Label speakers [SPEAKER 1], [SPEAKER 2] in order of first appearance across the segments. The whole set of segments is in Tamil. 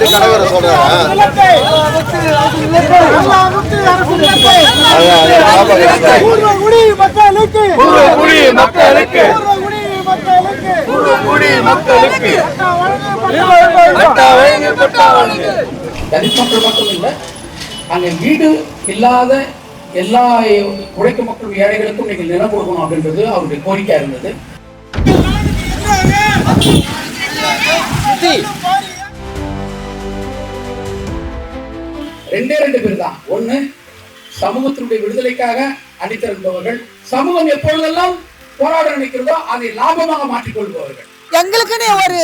[SPEAKER 1] மாதிரி கணவரை சொல்றாங்க
[SPEAKER 2] மக்களுக்கு
[SPEAKER 3] மக்களுக்கு
[SPEAKER 4] மட்டும் இல்லை அங்கே வீடு இல்லாத எல்லா உழைக்கும் மக்கள் ஏழைகளுக்கும் நீங்கள் நிலம் கொடுக்கணும் அப்படின்றது அவருடைய கோரிக்கையாக இருந்தது ரெண்டே ரெண்டு பேர் தான் ஒண்ணு சமூகத்தினுடைய விடுதலைக்காக அணிதிரள்பவர்கள் சமூகம் எப்பொழுதெல்லாம் போராட நினைக்கிறதோ அதை லாபமாக மாற்றிக்கொள்பவர்கள்.
[SPEAKER 5] எங்களுக்குன்னு ஒரு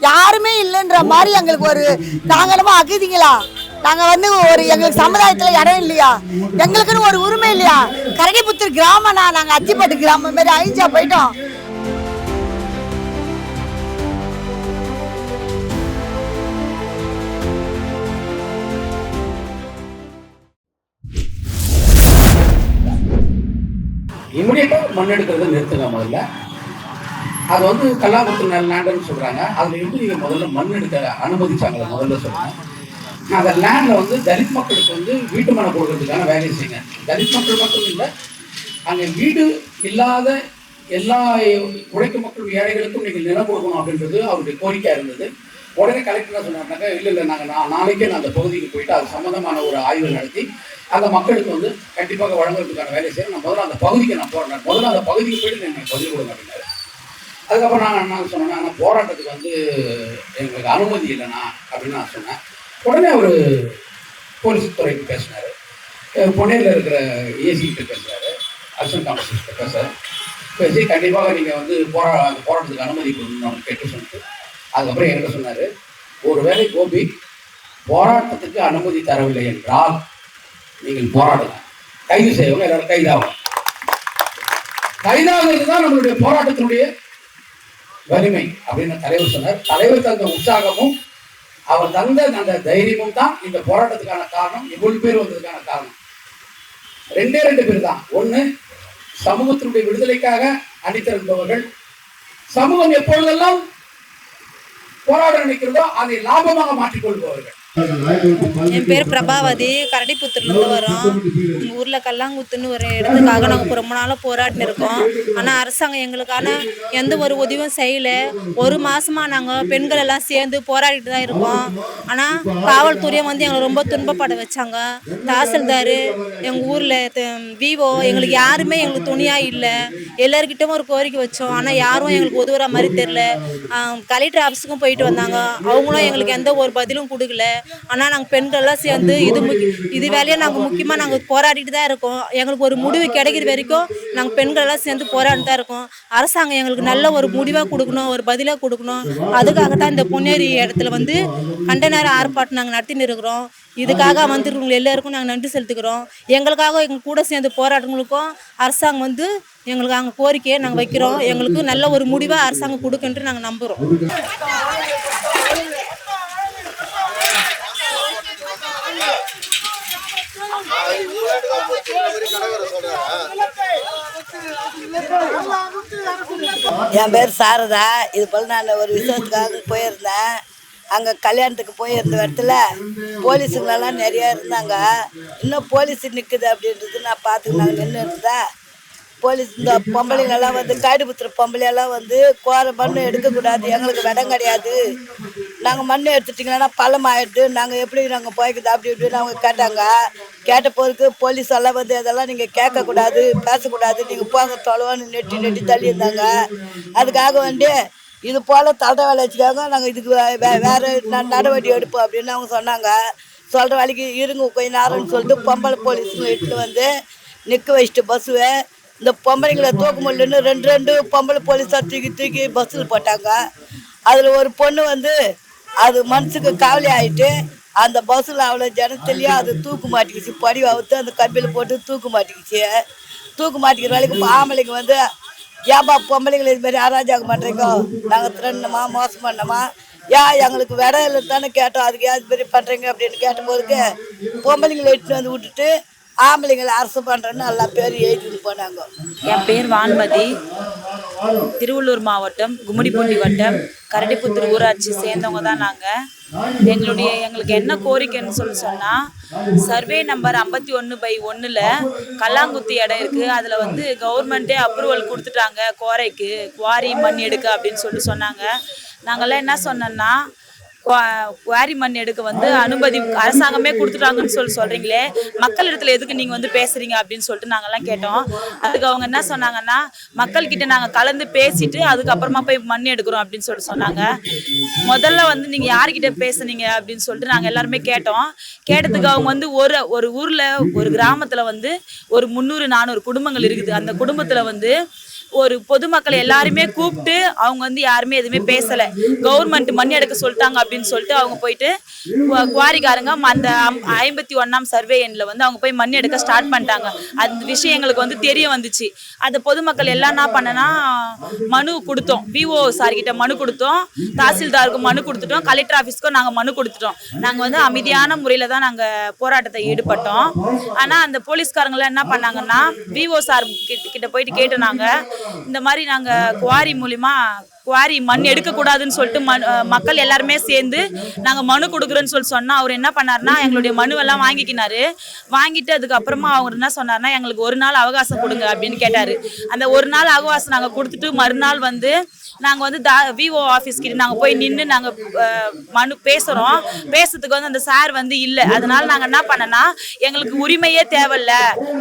[SPEAKER 5] யாருமே இல்லைன்ற மாதிரி எங்களுக்கு ஒரு நாங்களும் அகதிங்களா? நாங்க வந்து ஒரு எங்களுக்கு சமுதாயத்துல இடம் இல்லையா? எங்களுக்குன்னு ஒரு உரிமை இல்லையா? கரடிபுத்தூர் கிராமம்னா நாங்க அத்திப்பட்டு கிராமம் மாதிரி அழிஞ்சா போயிட்டோம்.
[SPEAKER 4] இமிடியட்டாக மண் எடுக்கிறத நிறுத்துங்க முதல்ல. அது வந்து கல்லாபுரத்து லேண்டுன்னு சொல்றாங்க. அதுல எப்படி நீங்க முதல்ல மண் எடுக்க அனுமதிச்சாங்களே முதல்ல சொல்லுங்க அந்த லேண்ட்ல வந்து தலித் மக்களுக்கு வந்து வீட்டு மனை கொடுக்கறதுக்கான வேலையை செய்யுங்க தலித் மக்கள் மட்டும் இல்லை அங்க வீடு இல்லாத எல்லா உழைக்கும் மக்கள் ஏழைகளுக்கும் நீங்கள் நிலம் கொடுக்கணும் அப்படின்றது அவருடைய கோரிக்கையாக இருந்தது. உடனே கலெக்டர் என்ன சொன்னாருனாக்கா இல்லை இல்லை நாங்கள் நான் நாளைக்கே நான் அந்த பகுதிக்கு போயிட்டு அது சம்மந்தமான ஒரு ஆய்வு நடத்தி அந்த மக்களுக்கு வந்து கண்டிப்பாக வழங்குறதுக்கான வேலையை செய்யணும். நான் முதல்ல அந்த பகுதிக்கு நான் போடுறேன் முதல்ல அந்த பகுதிக்கு போயிட்டு நீங்கள் பதில் கொடுங்க அப்படின்னாரு. அதுக்கப்புறம் நான் என்ன சொன்னேன் ஆனால் போராட்டத்துக்கு வந்து எங்களுக்கு அனுமதி இல்லைண்ணா அப்படின்னு நான் சொன்னேன். உடனே அவர் போலீஸ் துறைக்கு பேசினார். புனேயில் இருக்கிற ஏசிக்கிட்ட கிட்ட பேசுகிறாரு அர்சன் காமர்ஸ் பேசுகிறார் பேசி கண்டிப்பாக நீங்கள் வந்து போரா அந்த போராட்டத்துக்கு அனுமதி கொடுக்கணும் கேட்டு சொல்லிட்டு அதுக்கப்புறம் என்கிட்ட சொன்னார் ஒருவேளை கோபி போராட்டத்துக்கு அனுமதி தரவில்லை என்றால் நீங்கள் போராடுங்க. கைது செய்வங்க எல்லாரும் கைதாகும். கைதாகிறது தான் நம்மளுடைய போராட்டத்தினுடைய வலிமை அப்படின்னு தலைவர் சொன்னார். தலைவர் தந்த உற்சாகமும் அவர் தந்த அந்த தைரியமும் தான் இந்த போராட்டத்துக்கான காரணம் இவ்வளவு பேர் வந்ததுக்கான காரணம். ரெண்டே ரெண்டு பேர் தான். ஒண்ணு சமூகத்தினுடைய விடுதலைக்காக அணித்திருந்தவர்கள் சமூகம் எப்பொழுதெல்லாம் போராட நினைக்கிறதோ அதை லாபமாக மாற்றிக்கொள்பவர்கள்.
[SPEAKER 6] என் பேர் பிரபாவதி. கரடிப்புத்தூர்லேருந்து வரோம். எங்கள் ஊரில் கல்லாங்குத்துன்னு ஒரு இடத்துக்காக நாங்கள் ரொம்ப நாளாக போராடின்னு இருக்கோம். ஆனால் அரசாங்கம் எங்களுக்கான எந்த ஒரு உதவியும் செய்யலை. ஒரு மாதமாக நாங்கள் பெண்கள் எல்லாம் சேர்ந்து போராடிட்டு தான் இருக்கோம். ஆனால் காவல்துறையும் வந்து எங்களை ரொம்ப துன்பப்பட வச்சாங்க. தாசில்தார் எங்கள் ஊரில் விவோ எங்களுக்கு யாருமே எங்களுக்கு துணியாக இல்லை. எல்லாருக்கிட்டும் ஒரு கோரிக்கை வச்சோம். ஆனால் யாரும் எங்களுக்கு உதவுற மாதிரி தெரில கலெக்டர் ஆஃபீஸுக்கும் போயிட்டு வந்தாங்க. அவங்களும் எங்களுக்கு எந்த ஒரு பதிலும் கொடுக்கல. ஆனால் நாங்கள் பெண்கள்லாம் சேர்ந்து இது இது வேலையை நாங்கள் முக்கியமாக நாங்கள் போராடிட்டு தான் இருக்கோம். எங்களுக்கு ஒரு முடிவு கிடைக்கிற வரைக்கும் நாங்கள் பெண்கள்லாம் சேர்ந்து போராடி தான் இருக்கோம். அரசாங்கம் எங்களுக்கு நல்ல ஒரு முடிவாக கொடுக்கணும் ஒரு பதிலாக கொடுக்கணும். அதுக்காக தான் இந்த பொன்னேரி இடத்துல வந்து கண்டனர் ஆர்ப்பாட்டம் நாங்கள் நடத்தின்னு இருக்கிறோம். இதுக்காக வந்துருக்கவங்க எல்லாருக்கும் நாங்கள் நன்றி செலுத்துக்கிறோம். எங்களுக்காக எங்கள் கூட சேர்ந்து போராட்டங்களுக்கும் அரசாங்கம் வந்து எங்களுக்கு அங்கே கோரிக்கையை நாங்கள் வைக்கிறோம். எங்களுக்கு நல்ல ஒரு முடிவாக அரசாங்கம் கொடுக்குன்ட்டு நாங்கள் நம்புகிறோம்
[SPEAKER 1] கணவரை சொல்றாங்க
[SPEAKER 5] என் பேர் சாரதா. இது போல் நான் ஒரு விஷயத்துக்காக போயிருந்தேன். அங்கே கல்யாணத்துக்கு போயிருந்த இடத்துல போலீஸுங்களெல்லாம் நிறையா இருந்தாங்க. இன்னும் போலீஸ் நிற்குது அப்படின்றது நான் பார்த்துக்கினாங்க நின்று இருந்தேன். போலீஸ் இந்த பொம்பளைங்கெல்லாம் வந்து காடுபுத்துற பொம்பளையெல்லாம் வந்து கோர பண்ணு எடுக்கக்கூடாது. எங்களுக்கு இடம் கிடையாது. நாங்கள் மண் எடுத்துட்டிங்கன்னா பழம் ஆயிடுது. நாங்கள் எப்படி நாங்கள் போய்க்குது? அப்படி இப்படின்னு அவங்க கேட்டாங்க. கேட்ட போதுக்கு போலீஸ் எல்லாம் வந்து அதெல்லாம் நீங்கள் கேட்கக்கூடாது பேசக்கூடாது. நீங்கள் போங்க தொலைவான்னு நெட்டி நெட்டி தள்ளி இருந்தாங்க அதுக்காக வந்து இது போல் தலை வேலை வச்சுக்காங்க நாங்கள் இதுக்கு வே- வே- ந- நடவடிக்கை எடுப்போம் அப்படின்னு அவங்க சொன்னாங்க. சொல்கிற வேலைக்கு இருங்க கொஞ்ச நேரம்னு சொல்லிட்டு பொம்பளை போலீஸுங்க இட்டுன்னு வந்து நிற்க வச்சுட்டு பஸ்ஸுவை இந்த பொம்பளைங்களை தூக்க முடியலன்னு ரெண்டு ரெண்டு பொம்பளை போலீஸாக தூக்கி தூக்கி பஸ்ஸில் போட்டாங்க. அதில் ஒரு பொண்ணு வந்து அது மனசுக்கு கவலை ஆயிட்டு அந்த பஸ்ஸில் அவ்வளோ ஜனத்திலையும் அது தூக்கு மாட்டிக்கிச்சு. படி அவுத்து அந்த கம்பியில் போட்டு தூக்கு மாட்டிக்கிச்சு. தூக்கு மாட்டிக்கிற வேலைக்கு ஆம்பளைங்க வந்து ஏன்பா பொம்பளைங்களை இதுமாரி மாதிரி அராஜகம் பண்ணுறீங்க நாங்கள் திருடணுமா மோசம் பண்ணோமா? ஏன் எங்களுக்கு விட இல்லை தானே கேட்டோம். அதுக்கு ஏன் இதுமாரி பண்ணுறீங்க அப்படின்னு கேட்டபோதுக்கு பொம்பளைங்களை இட்டுன்னு வந்து விட்டுட்டு
[SPEAKER 7] ஆம்பளைங்களை அரசு பண்ணுறேன்னு எல்லா பேரும் எழுதிட்டு போனாங்க.
[SPEAKER 8] என் பேர் வான்மதி. திருவள்ளூர் மாவட்டம் கும்மிடிப்பூண்டி வட்டம் கரடிப்புத்தூர் ஊராட்சி சேர்ந்தவங்க தான் நாங்கள் எங்களுடைய எங்களுக்கு என்ன கோரிக்கைன்னு சொல்லி சொன்னால் சர்வே நம்பர் ஐம்பத்தி ஒன்று பை ஒன்றில் கல்லாங்குத்தி இடம் இருக்குது அதில் வந்து கவர்மெண்ட்டே அப்ரூவல் கொடுத்துட்டாங்க கோரைக்கு குவாரி மண் எடுக்க அப்படின்னு சொல்லிட்டு சொன்னாங்க. நாங்கள்லாம் என்ன சொன்னோன்னா குவாரி மண் எடுக்க வந்து அனுமதி அரசாங்கமே கொடுத்துட்டாங்கன்னு சொல்லி சொல்றீங்களே. மக்கள் இடத்துல எதுக்கு நீங்க வந்து பேசுறீங்க அப்படின்னு சொல்லிட்டு நாங்கெல்லாம் கேட்டோம். அதுக்கு அவங்க என்ன சொன்னாங்கன்னா மக்கள் கிட்ட நாங்க கலந்து பேசிட்டு அதுக்கப்புறமா போய் மண் எடுக்கிறோம் அப்படின்னு சொல்லிட்டு சொன்னாங்க. முதல்ல வந்து நீங்க யார்கிட்ட பேசுனீங்க அப்படின்னு சொல்லிட்டு நாங்க எல்லாருமே கேட்டோம். கேட்டதுக்கு அவங்க வந்து ஒரு ஒரு ஊர்ல ஒரு கிராமத்துல வந்து ஒரு முந்நூறு நானூறு குடும்பங்கள் இருக்குது. அந்த குடும்பத்துல வந்து ஒரு பொதுமக்கள் எல்லாருமே கூப்பிட்டு அவங்க வந்து யாருமே எதுவுமே பேசல. கவர்மெண்ட் மண் எடுக்க சொல்லிட்டாங்க அப்படின்னு சொல்லிட்டு அவங்க போயிட்டு குவா- குவாரிக்காரங்க ம- அந்த ஐம்பத்தி ஒன்னாம் சர்வே எண்ணில் வந்து அவங்க போய் மண் எடுக்க ஸ்டார்ட் பண்ணிட்டாங்க. அந்த விஷயம் எங்களுக்கு வந்து தெரிய வந்துச்சு. அந்த பொதுமக்கள் எல்லாம் என்ன பண்ணனா மனு கொடுத்தோம். விஓ சார் கிட்ட மனு கொடுத்தோம். தாசில்தாருக்கு மனு கொடுத்துட்டோம். கலெக்டர் ஆஃபீஸ்க்கும் நாங்கள் மனு கொடுத்துட்டோம். நாங்கள் வந்து அமைதியான முறையில் தான் நாங்கள் போராட்டத்தை ஈடுபட்டோம். ஆனால் அந்த போலீஸ்காரங்களாம் என்ன பண்ணாங்கன்னா விஓ சார் கிட்ட போயிட்டு கேட்டோம் நாங்கள் இந்த மாதிரி நாங்கள் குவாரி மூலிமா குவாரி மண் எடுக்கக்கூடாதுன்னு சொல்லிட்டு மண் மக்கள் எல்லாருமே சேர்ந்து நாங்கள் மனு கொடுக்குறோன்னு சொல்லி சொன்னால் அவர் என்ன பண்ணாருன்னா எங்களுடைய மனுவெல்லாம் வாங்கிக்கினாரு. வாங்கிட்டு அதுக்கப்புறமா அவர் என்ன சொன்னார்னா எங்களுக்கு ஒரு நாள் அவகாசம் கொடுங்க அப்படின்னு கேட்டார். அந்த ஒரு நாள் அவகாசம் நாங்கள் கொடுத்துட்டு மறுநாள் வந்து நாங்கள் வந்து தா விஓ ஆஃபீஸ் கிட்ட நாங்கள் போய் நின்று நாங்கள் மனு பேசுகிறோம் பேசுறதுக்கு வந்து அந்த சார் வந்து இல்லை. அதனால நாங்கள் என்ன பண்ணனா எங்களுக்கு உரிமையே தேவையில்ல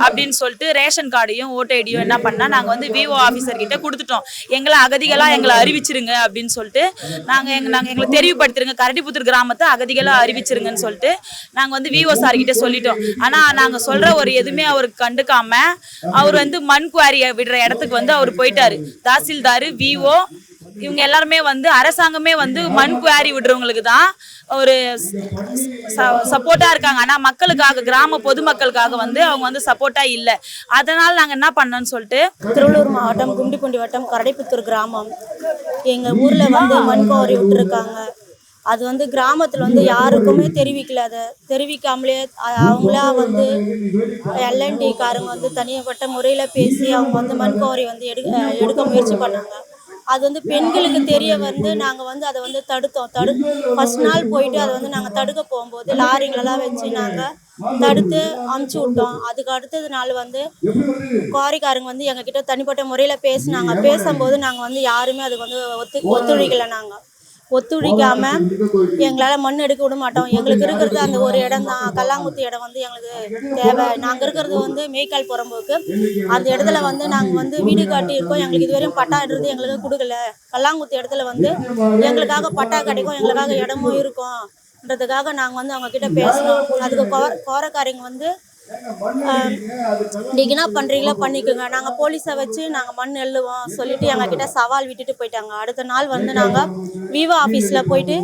[SPEAKER 8] அப்படின்னு சொல்லிட்டு ரேஷன் கார்டையும் ஓட்டர் ஐடியும் என்ன பண்ணா நாங்கள் வந்து விஓ ஆஃபீஸர் கிட்ட கொடுத்துட்டோம். எங்களை அகதிகளாக எங்களை அறிவிச்சிருங்க அப்படின்னு சொல்லிட்டு நாங்கள் எங்க நாங்கள் எங்களை தெரிவுபடுத்திருங்க கரடிபுத்தூர் கிராமத்தை அகதிகளாக அறிவிச்சிருங்கன்னு சொல்லிட்டு நாங்கள் வந்து விஓ சார் கிட்ட சொல்லிட்டோம். ஆனால் நாங்கள் சொல்கிற ஒரு எதுவுமே அவருக்கு கண்டுக்காம அவர் வந்து மண் குவாரியை விடுற இடத்துக்கு வந்து அவர் போயிட்டாரு. தாசில்தார் விஓ இவங்க எல்லாருமே வந்து அரசாங்கமே வந்து மண் குவாரி விடுறவங்களுக்கு தான் ஒரு சப்போர்ட்டா இருக்காங்க. ஆனா மக்களுக்காக கிராம பொதுமக்களுக்காக வந்து அவங்க வந்து சப்போர்ட்டா இல்லை. அதனால நாங்க என்ன பண்ணோம்னு சொல்லிட்டு
[SPEAKER 9] திருவள்ளூர் மாவட்டம் குண்டிப்பூண்டி வட்டம் கரடைப்புத்தூர் கிராமம். எங்கள் ஊரில் வந்து மண் கோரி விட்டுருக்காங்க. அது வந்து கிராமத்தில் வந்து யாருக்குமே தெரிவிக்கல அதை. தெரிவிக்காமலே அவங்களா வந்து எல்என்டி காரங்க வந்து தனிப்பட்ட முறையில் பேசி அவங்க வந்து மண் கோரி வந்து எடுக்க எடுக்க முயற்சி பண்ணாங்க. அது வந்து பெண்களுக்கு தெரிய வந்து நாங்கள் வந்து அதை வந்து தடுத்தோம். தடு ஃபர்ஸ்ட் நாள் போயிட்டு அதை வந்து நாங்கள் தடுக்க போகும்போது லாரிங்களெல்லாம் வச்சு நாங்கள் தடுத்து அமுச்சு விட்டோம். அதுக்கு அடுத்தது நாள் வந்து குவாரிக்காரங்க வந்து எங்ககிட்ட தனிப்பட்ட முறையில் பேசினாங்க. பேசும்போது நாங்கள் வந்து யாருமே அதுக்கு வந்து ஒத்து ஒத்துழைக்கலை நாங்கள் ஒத்துழைக்காம எங்களால் மண் எடுக்க விட மாட்டோம். எங்களுக்கு இருக்கிறது அந்த ஒரு இடம் தான் கல்லாங்குத்தி இடம் வந்து எங்களுக்கு தேவை. நாங்கள் இருக்கிறது வந்து மேய்க்கால் புறம்போக்கு. அந்த இடத்துல வந்து நாங்கள் வந்து வீடு காட்டி இருக்கோம் எங்களுக்கு இதுவரையும் பட்டாடுறது எங்களுக்கு கொடுக்கல. கல்லாங்குத்தி இடத்துல வந்து எங்களுக்காக பட்டா கிடைக்கும். எங்களுக்காக இடமும் இருக்கும். ன்றதுக்காக நாங்கள் வந்து அவங்க கிட்ட பேசணும். அதுக்கு கோர கோரக்காரங்க வந்து நீங்கள் என்ன பண்ணுறீங்களோ பண்ணிக்கோங்க. நாங்கள் போலீஸை வச்சு நாங்கள் மண் எழுவோம் சொல்லிட்டு எங்ககிட்ட சவால் விட்டுட்டு போயிட்டாங்க. அடுத்த நாள் வந்து நாங்கள் விவோ ஆஃபீஸில் போயிட்டு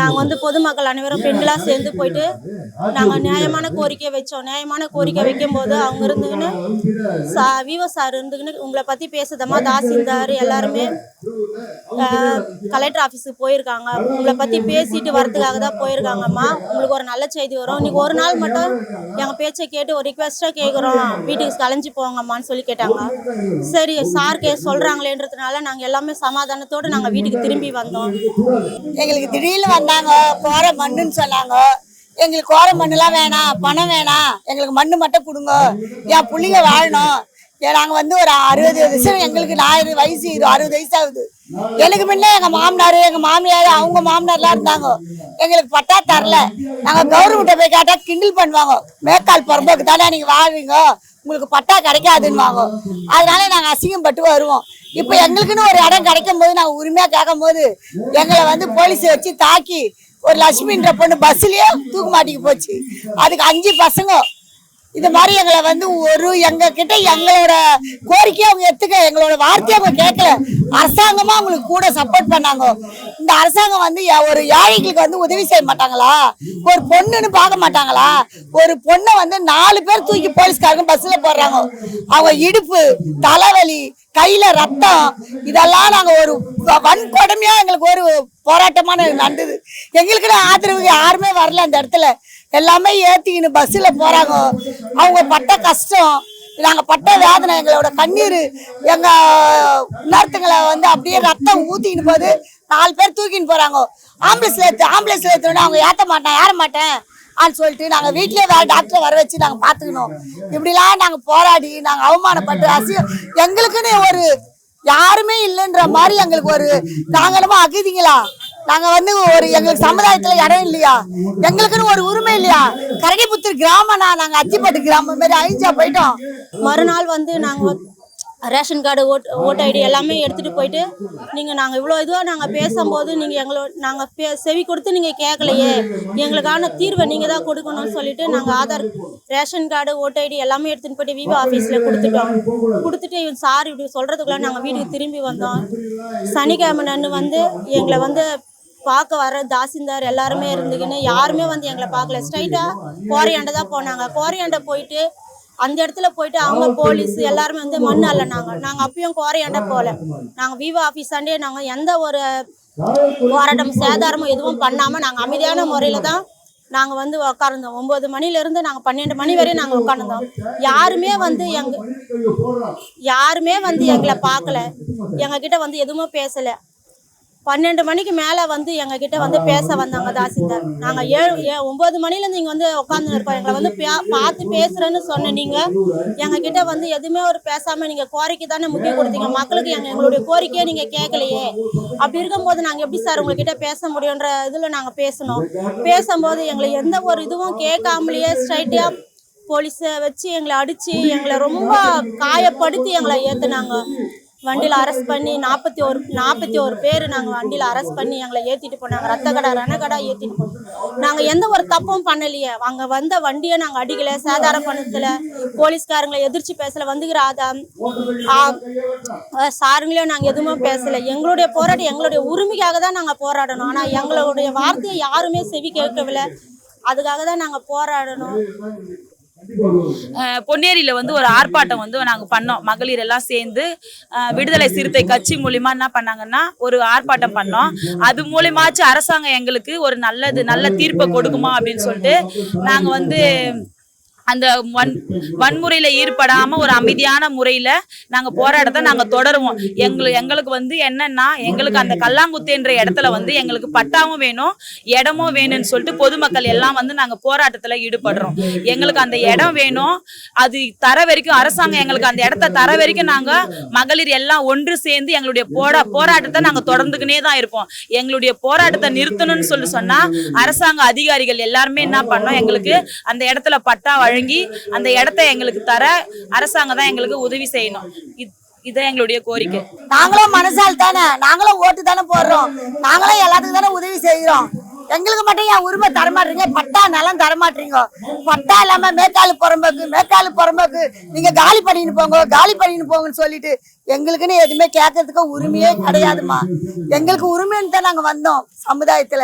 [SPEAKER 9] நாங்கள் வந்து பொதுமக்கள் அனைவரும் பெண்களாக சேர்ந்து போயிட்டு நாங்கள் நியாயமான கோரிக்கை வச்சோம். நியாயமான கோரிக்கை வைக்கும்போது அவங்க இருந்துக்கின்னு சா விவோ சார் இருந்துக்கின்னு உங்களை பற்றி பேசுதம்மா. தாசில்தார் எல்லாருமே கலெக்டர் ஆஃபீஸுக்கு போயிருக்காங்க. உங்களை பற்றி பேசிட்டு வரதுக்காக தான் போயிருக்காங்கம்மா. உங்களுக்கு ஒரு நல்ல செய்தி வரும். இன்னைக்கு ஒரு நாள் மட்டும் எங்கள் பேச்சு கேட்டு ஒரு ரிக்வெஸ்ட்டாக கேட்குறோம் வீட்டுக்கு கலைஞ்சு போங்கம்மான்னு சொல்லி கேட்டாங்க. சரி சார் கே சொல்கிறாங்களேன்றதுனால நாங்கள் எல்லாமே சமாதானத்தோடு நாங்கள் வீட்டுக்கு திரும்பி வந்தோம்.
[SPEAKER 7] எங்களுக்கு திடீர்னு வந்தாங்க கோர மண்ணுன்னு சொன்னாங்க. எங்களுக்கு கோர மண்ணுலாம் வேணாம் பணம் வேணாம். எங்களுக்கு மண்ணு மட்டும் கொடுங்க. என் புள்ளிங்க வாழணும். நாங்கள் வந்து ஒரு அறுபது வயசு எங்களுக்கு நான் வயசு இது அறுபது வயசு ஆகுது. எனக்கு முன்னே எங்கள் மாமனார் எங்கள் மாமியார் அவங்க மாமனார்லாம் இருந்தாங்க. எங்களுக்கு பட்டா தரல. நாங்கள் கவர்மெண்ட்டை போய் கேட்டால் கிண்டில் பண்ணுவாங்க. மேற்கால் பிறந்தோக்கு தானே நீங்கள் வாழ்வீங்க உங்களுக்கு பட்டா கிடைக்காதுன்னுவாங்க. அதனால அசிங்கம் பட்டு வருவோம். இப்போ எங்களுக்குன்னு ஒரு இடம் கிடைக்கும் போது நாங்கள் உரிமையாக கேட்கும் போது எங்களை வந்து போலீஸ் வச்சு தாக்கி ஒரு லட்சுமின்ற பொண்ணு பஸ்லயே தூக்கு மாட்டிக்கு போச்சு. அதுக்கு அஞ்சு பசங்க இந்த மாதிரி எங்களை வந்து ஒரு எங்க கிட்ட எங்களோட கோரிக்கையை அவங்க எடுத்துக்க எங்களோட வார்த்தையை அவங்க கேட்கல. அரசாங்கமா அவங்களுக்கு கூட சப்போர்ட் பண்ணாங்க. இந்த அரசாங்கம் வந்து ஒரு ஏழைகளுக்கு வந்து உதவி செய்ய மாட்டாங்களா? ஒரு பொண்ணுன்னு பார்க்க மாட்டாங்களா? ஒரு பொண்ணை வந்து நாலு பேர் தூக்கி போலீஸ்காரங்க பஸ்ல போடுறாங்க. அவங்க இடுப்பு தலைவலி கையில ரத்தம் இதெல்லாம் நாங்க ஒரு வன்கொடுமையா எங்களுக்கு ஒரு போராட்டமான நடந்தது. எங்களுக்குன்னு ஆதரவு யாருமே வரல அந்த இடத்துல. எல்லாமே ஏற்றிக்கின்னு பஸ்ஸில் போகிறாங்க அவங்க பட்ட கஷ்டம் நாங்கள் பட்ட வேதனை எங்களோட கண்ணீர் எங்கள் உணர்த்துங்களை வந்து அப்படியே ரத்தம் ஊற்றிக்கின்னு போது நாலு பேர் தூக்கின்னு போகிறாங்க ஆம்புலன்ஸில் ஏற்று ஆம்புலன்ஸில் ஏற்றோன்னா அவங்க ஏற்ற மாட்டேன் ஏற மாட்டேன்? ஆன்னு சொல்லிட்டு நாங்கள் வீட்லயே வேற டாக்டரை வர வச்சு நாங்கள் பார்த்துக்கணும் இப்படிலாம் நாங்கள் போராடி நாங்கள் அவமானப்பட்டு அசி எங்களுக்குன்னு ஒரு யாருமே இல்லைன்ற மாதிரி எங்களுக்கு ஒரு நாங்களுமா அகுதிங்களா? நாங்க வந்து ஒரு எங்களுக்கு சமுதாயத்துல இடம் இல்லையா? எங்களுக்குன்னு ஒரு உரிமை இல்லையா? கரடிபுத்தூர் கிராமம்னா நாங்க அத்திப்பட்டு கிராமம் மாதிரி அழிஞ்சா போயிட்டோம்.
[SPEAKER 9] மறுநாள் வந்து நாங்கள் ration card vote vote ID எல்லாமே எடுத்துகிட்டு போயிட்டு நீங்கள் நாங்கள் இவ்வளோ இதுவாக நாங்கள் பேசும்போது நீங்கள் எங்களோட நாங்கள் பே செவி கொடுத்து நீங்கள் கேட்கலையே எங்களுக்கான தீர்வை நீங்கள் தான் கொடுக்கணும்னு சொல்லிட்டு நாங்கள் Aadhaar ration card vote ID எல்லாமே எடுத்துகிட்டு போயிட்டு விவோ ஆஃபீஸில் கொடுத்துட்டோம். கொடுத்துட்டு இவன் சார் இப்படி சொல்கிறதுக்குள்ள நாங்கள் வீட்டுக்கு திரும்பி வந்தோம். சனிக்கிழமை நன்னு வந்து எங்களை வந்து பார்க்க வர தாசில்தார் எல்லாருமே இருந்துக்கின்னு யாருமே வந்து எங்களை பார்க்கல. ஸ்ட்ரைட்டாக கோரியாண்டை தான் போனாங்க. கோரியாண்டை போயிட்டு அந்த இடத்துல போயிட்டு அவங்க போலீஸ் எல்லாருமே வந்து மண் அல்ல நாங்கள் அப்பயும் கோரையாண்ட போகல நாங்கள் விவோ ஆஃபீஸாண்டே நாங்கள் எந்த ஒரு போராட்டம் சேதாரமும் எதுவும் பண்ணாமல் நாங்கள் அமைதியான முறையில் தான் நாங்கள் வந்து உட்கார்ந்தோம் ஒம்பது மணிலேருந்து நாங்கள் பன்னெண்டு மணி வரையும் நாங்கள் உட்காந்துருந்தோம் யாருமே வந்து எங்க யாருமே வந்து எங்களை பார்க்கல. எங்ககிட்ட வந்து எதுவுமே பேசலை. பன்னெண்டு மணிக்கு மேலே வந்து எங்ககிட்ட வந்து பேச வந்தாங்க தாசில்தார். நாங்கள் ஏழு ஒம்பது மணிலேருந்து இங்கே வந்து உட்காந்து இருக்கோம் எங்களை வந்து பார்த்து பேசுகிறேன்னு சொன்ன நீங்கள் எங்ககிட்ட வந்து எதுவுமே ஒரு பேசாமல் நீங்கள் கோரிக்கை தானே முக்கியம் கொடுத்தீங்க. மக்களுக்கு எங்கள் எங்களுடைய கோரிக்கையை நீங்கள் கேட்கலையே. அப்படி இருக்கும்போது நாங்கள் எப்படி சார் உங்ககிட்ட பேச முடியுன்ற இதில் நாங்கள் பேசணும். பேசும்போது எங்களை எந்த ஒரு இதுவும் கேட்காமலேயே ஸ்ட்ரைட்டாக போலீஸை வச்சு எங்களை அடித்து எங்களை ரொம்ப காயப்படுத்தி எங்களை ஏற்றுனாங்க வண்டியில் அரெஸ்ட் பண்ணி நாற்பத்தி ஒரு நாற்பத்தி ஒரு பேர் நாங்கள் வண்டியில் அரெஸ்ட் பண்ணி எங்களை ஏற்றிட்டு போனாங்க. ரத்த கடை ரணக்கடா ஏற்றிட்டு போனோம். நாங்கள் எந்த ஒரு தப்பும் பண்ணலையே. அங்கே வந்த வண்டியை நாங்கள் அடிக்கலை. சேதாரம் பண்ணதில்ல போலீஸ்காரங்களை எதிர்த்து பேசலை. வந்துக்கிற ஆதாம் சாருங்களையும் நாங்கள் எதுவுமே பேசலை. எங்களுடைய போராட்டம் எங்களுடைய உரிமைக்காக தான் நாங்கள் போராடணும். ஆனால் எங்களுடைய வார்த்தையை யாருமே செவி கேட்கவில்லை. அதுக்காக தான் நாங்கள் போராடணும்.
[SPEAKER 8] பொன்னேரியில வந்து ஒரு ஆர்ப்பாட்டம் வந்து நாங்க பண்ணோம். மகளிர் எல்லாம் சேர்ந்து விடுதலை சிறுத்தை கட்சி மூலியமா என்ன பண்ணாங்கன்னா ஒரு ஆர்ப்பாட்டம் பண்ணோம். அது மூலியமாச்சும் அரசாங்கம் எங்களுக்கு ஒரு நல்லது நல்ல தீர்ப்பை கொடுக்குமா அப்படின்னு சொல்லிட்டு நாங்க வந்து அந்த வன் வன்முறையில ஈடுபடாம ஒரு அமைதியான முறையில நாங்க போராட்டத்தை நாங்க தொடருவோம். எங்களுக்கு எங்களுக்கு வந்து என்னன்னா எங்களுக்கு அந்த கல்லாங்குத்துன்ற இடத்துல வந்து எங்களுக்கு பட்டாவும் வேணும் இடமும் வேணும்னு சொல்லிட்டு பொதுமக்கள் எல்லாம் வந்து நாங்க போராட்டத்துல ஈடுபடுறோம். எங்களுக்கு அந்த இடம் வேணும். அது தர வரைக்கும் அரசாங்கம் எங்களுக்கு அந்த இடத்த தர வரைக்கும் நாங்க மகளிர் எல்லாம் ஒன்று சேர்ந்து எங்களுடைய போரா போராட்டத்தை நாங்க தொடர்ந்துக்கினே தான் இருப்போம். எங்களுடைய போராட்டத்தை நிறுத்தணும்னு சொல்லி சொன்னா அரசாங்க அதிகாரிகள் எல்லாருமே என்ன பண்ணோம்? எங்களுக்கு அந்த இடத்துல பட்டா வழங்கி அந்த இடத்த எங்களுக்கு தர அரசாங்கம் தான் எங்களுக்கு உதவி செய்யணும். இது- இதான் எங்களுடைய கோரிக்கை.
[SPEAKER 7] நாங்களும் மனசால் தானே நாங்களும் ஓட்டு தானே போடுறோம். நாங்களும் எல்லாத்துக்கும் தானே உதவி செய்கிறோம். எங்களுக்கு மட்டும் என் உரிமை தரமாட்டீங்க? பட்டா நிலம் தரமாட்டீங்க. பட்டா இல்லாம மேற்காலு புறம்போக்கு மேற்காலு புறம்போக்கு. நீங்க காலி பண்ணின்னு போங்க காலி பண்ணின்னு போங்கன்னு சொல்லிட்டு எங்களுக்குன்னு எதுவுமே கேட்கறதுக்கு உரிமையே கிடையாதுமா எங்களுக்கு உரிமைன்னு தான் நாங்க வந்தோம் சமுதாயத்துல.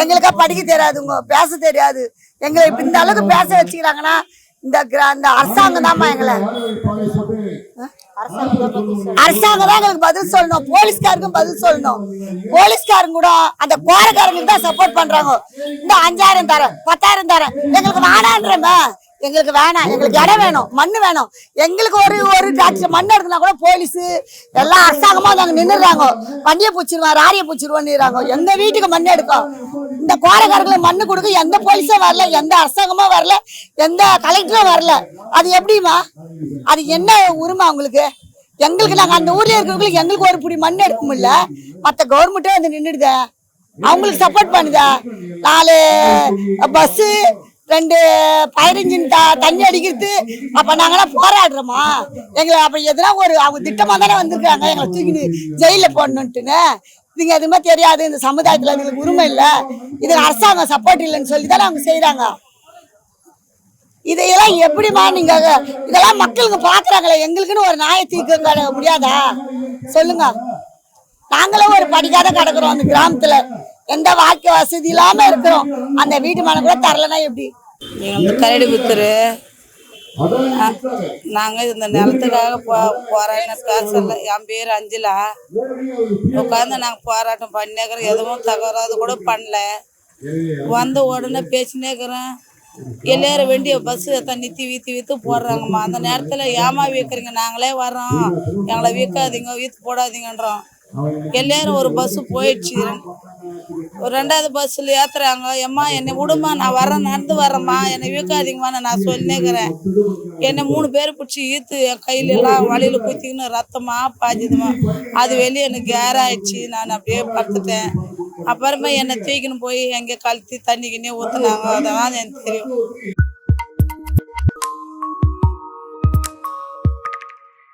[SPEAKER 7] எங்களுக்கா படிக்க தெரியாதுங்க பேச தெரியாது. எங்களை இப்ப இந்த அளவுக்கு பேச வச்சுக்கிறாங்கன்னா இந்த கிரா- இந்த அரசாங்கம் தான்மா எங்களை. அரசாங்கம் தான் எங்களுக்கு பதில் சொல்லணும். போலீஸ்காருக்கும் பதில் சொல்லணும். போலீஸ்காரங்க கூட அந்த கோரக்காரங்களுக்கு தான் சப்போர்ட் பண்றாங்க. இந்த அஞ்சாயிரம் தரேன் பத்தாயிரம் தரேன். எங்களுக்கு வேணான்றமே எங்களுக்கு வேணாம் எங்களுக்கு இடம் வேணும் மண்ணு வேணும். எங்களுக்கு ஒரு ஒரு டாக்டர் மண் எடுத்துனா கூட போலீஸ் எல்லாம் அரசாங்கமா நாங்க நின்றுறாங்க வண்டியை பூச்சிருவோம் ராரியை பூச்சிருவோன்னுறாங்க எங்க வீட்டுக்கு மண் எடுக்கும்? இந்த கோரக்காரங்களுக்கு மண்ணு கொடுக்க எந்த போலீஸும் வரல எந்த அரசாங்கமும் வரல எந்த கலெக்டரும் வரல. அது எப்படிமா அது என்ன உரிமை அவங்களுக்கு? எங்களுக்கு நாங்க அந்த ஊர்ல இருக்கிறவங்களுக்கு எங்களுக்கு ஒரு புடி மண் எடுக்க முடியல. மத்த கவர்மெண்ட்டே வந்து நின்றுடுதே அவங்களுக்கு சப்போர்ட் பண்ணுதா. நாலு பஸ்ஸு ரெண்டு பதினஞ்சு தண்ணி அடிக்கிறது அப்ப நாங்களாம் போராடுறோமா? எங்களை அப்ப எதுனா ஒரு அவங்க திட்டமா தானே வந்திருக்காங்க. எங்களை தூக்கிட்டு ஜெயில போடணுன்ட்டுன்னு. இதுங்க எதுவுமே தெரியாது. இந்த சமுதாயத்துல எங்களுக்கு உரிமை இல்லை. இது அரசாங்கம் சப்போர்ட் இல்லைன்னு சொல்லி தானே அவங்க செய்யறாங்க இதையெல்லாம் எப்படிமா நீங்க இதெல்லாம் மக்களுக்கு பாக்குறாங்களே. எங்களுக்குன்னு ஒரு நியாய தீர்க்க முடியாதா? சொல்லுங்க. நாங்களும் ஒரு படிக்காத கிடக்குறோம் அந்த கிராமத்துல. எந்த வாக்கிய வசதி இல்லாம இருக்கிறோம் அந்த வீட்டு மனம் கூட தரலன்னா எப்படி?
[SPEAKER 10] கரடி குத்துரு. நாங்கள் இந்த நிலத்துக்காக போ போராடினதுக்காக சொல்ல என் பேர் அஞ்சலா. உட்காந்து நாங்கள் போராட்டம் பண்ணிக்கிறோம் எதுவும் தகராது கூட பண்ணல. வந்த உடனே பேசினேக்கிறோம் எல்லாரும் வேண்டிய பஸ்ஸு தண்ணி நிறுத்தி வீத்து வீத்து போடுறாங்கம்மா. அந்த நேரத்தில் ஏமா வீக்கிறீங்க. நாங்களே வரோம் எங்களை வீக்காதீங்க வீத்து போடாதீங்கன்றோம். எல்லாரும் ஒரு பஸ்ஸு போயிடுச்சு. ரெண்டு- ஒரு ரெண்டாவது பஸ்ஸில் ஏற்றுறாங்க எம்மா என்னை விடுமா நான் வரேன் நடந்து வரேம்மா என்னை வீக்காதீங்கம்மான்னு நான் சொல்லினேக்கிறேன். என்னை மூணு பேர் பிடிச்சி ஈத்து என் கையில எல்லாம் வழியில் குத்திக்கின்னு ரத்தமா பாஞ்சுதுமா அது வெளியே எனக்கு கேர் ஆயிடுச்சு. நான் அப்படியே படுத்துட்டேன். அப்புறமா என்னை தூக்கின்னு போய் எங்கே கழுத்தி தண்ணி கிண்ணே ஊற்றுனாங்க அதெல்லாம் எனக்கு தெரியும்.